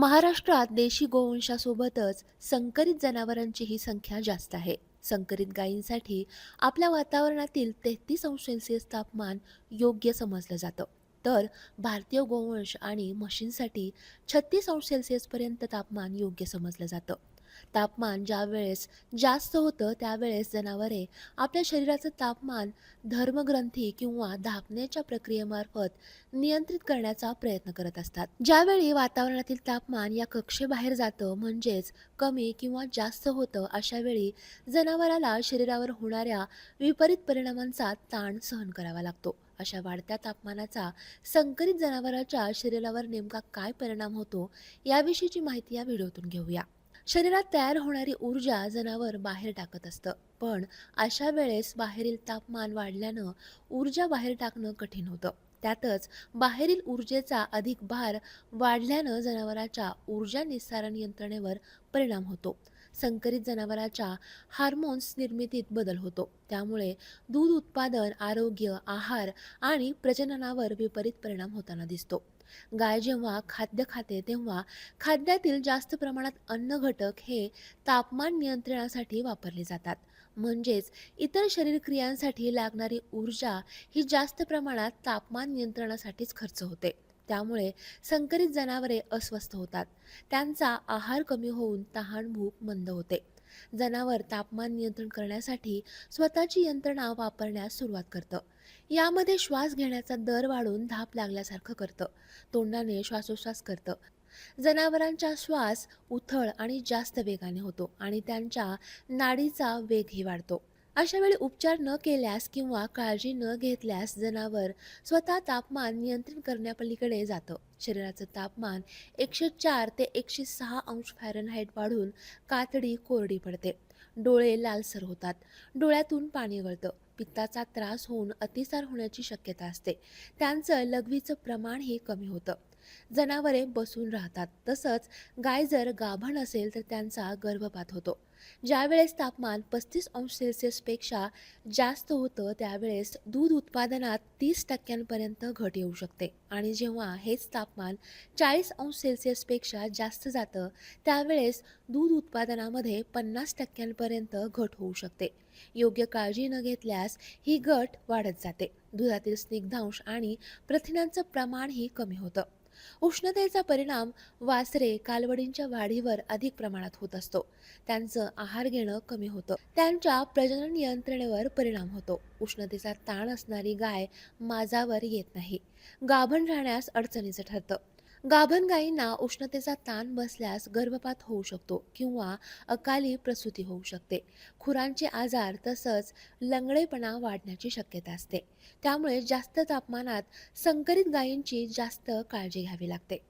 महाराष्ट्रात देशी गोवंशासोबतच संकरित जनावरांचीही संख्या जास्त आहे. संकरित गायींसाठी आपल्या वातावरणातील तेहतीस अंश सेल्सिअस तापमान योग्य समजलं जातं. तर भारतीय गोवंश आणि म्हशींसाठी छत्तीस अंश सेल्सिअसपर्यंत तापमान योग्य समजलं जातं. तापमान ज्या वेळेस जास्त होतं त्यावेळेस जनावरे आपल्या शरीराचं तापमान धर्मग्रंथी किंवा धापण्याच्या प्रक्रियेमार्फत नियंत्रित करण्याचा प्रयत्न करत असतात. ज्यावेळी वातावरणातील तापमान या कक्षेबाहेर जातं म्हणजेच कमी किंवा जास्त होतं अशा वेळी जनावराला शरीरावर होणाऱ्या विपरीत परिणामांचा ताण सहन करावा लागतो. अशा वाढत्या तापमानाचा संकरित जनावराच्या शरीरावर नेमका काय परिणाम होतो याविषयीची माहिती या व्हिडिओतून घेऊया. शरीरात तयार होणारी ऊर्जा जनावर बाहेर टाकत असतं. पण अशा वेळेस बाहेरील तापमान वाढल्यानं ऊर्जा बाहेर टाकणं कठीण होतं. त्यातच बाहेरील ऊर्जेचा अधिक भार वाढल्यानं जनावराच्या ऊर्जा निस्सारण यंत्रणेवर परिणाम होतो. संकरित जनावराच्या हार्मोन्स निर्मितीत बदल होतो. त्यामुळे दूध उत्पादन आरोग्य आहार आणि प्रजननावर विपरीत परिणाम होताना दिसतो. गाय जेव्हा खाद्य खाते तेव्हा खाद्यातील जास्त प्रमाणात अन्न घटक हे तापमान नियंत्रणासाठी वापरले जातात. म्हणजेच इतर शरीर क्रियांसाठी लागणारी ऊर्जा ही जास्त प्रमाणात तापमान नियंत्रणासाठीच खर्च होते. त्यामुळे संकरित जनावरे अस्वस्थ होतात. त्यांचा आहार कमी होऊन तहान भूक मंद होते. जनावर तापमान नियंत्रण करण्यासाठी स्वतःची यंत्रणा वापरण्यास सुरुवात करतं. यामध्ये श्वास घेण्याचा दर वाढून धाप लागल्यासारखं करतं. तोंडाने श्वासोश्वास करतं. जनावरांचा श्वास उथळ आणि जास्त वेगाने होतो आणि त्यांच्या नाडीचा वेगही वाढतो. अशा वेळी उपचार न केल्यास किंवा काळजी न घेतल्यास जनावर स्वतः तापमान नियंत्रित करण्यापलीकडे जातं. शरीराचं तापमान एकशे चार ते एकशे सहा अंश फॅरनहाईट वाढून कातडी कोरडी पडते. डोळे लालसर होतात. डोळ्यातून पाणी गळतं पित्ताचा त्रास होऊन अतिसार होण्याची शक्यता असते. त्यांचं लघवीचं प्रमाणही कमी होतं. जनावरे बसून राहतात. तसंच गाय जर गाभण असेल तर त्यांचा गर्भपात होतो. ज्यावेळेस तापमान पस्तीस अंश सेल्सिअसपेक्षा जास्त होतं त्यावेळेस दूध उत्पादनात तीस टक्क्यांपर्यंत घट येऊ शकते. आणि जेव्हा हेच तापमान चाळीस अंश सेल्सिअसपेक्षा जास्त जातं त्यावेळेस दूध उत्पादनामध्ये पन्नास टक्क्यांपर्यंत घट होऊ शकते. योग्य काळजी न घेतल्यास ही घट वाढत जाते. दुधातील स्निग्धांश आणि प्रथिनांचं प्रमाणही कमी होतं. उष्णतेचा परिणाम वासरे कालवडींच्या वाढीवर अधिक प्रमाणात होत असतो. त्यांचं आहार घेणं कमी होतं. त्यांच्या प्रजनन यंत्रणेवर परिणाम होतो. उष्णतेचा ताण असणारी गाय माझावर येत नाही. गाभण राहण्यास अडचणीचं ठरतं. गाभण गायींना उष्णतेचा ताण बसल्यास गर्भपात होऊ शकतो किंवा अकाली प्रसूती होऊ शकते. खुरांचे आजार तसंच लंगडेपणा वाढण्याची शक्यता असते. त्यामुळे जास्त तापमानात संकरित गायींची जास्त काळजी घ्यावी लागते.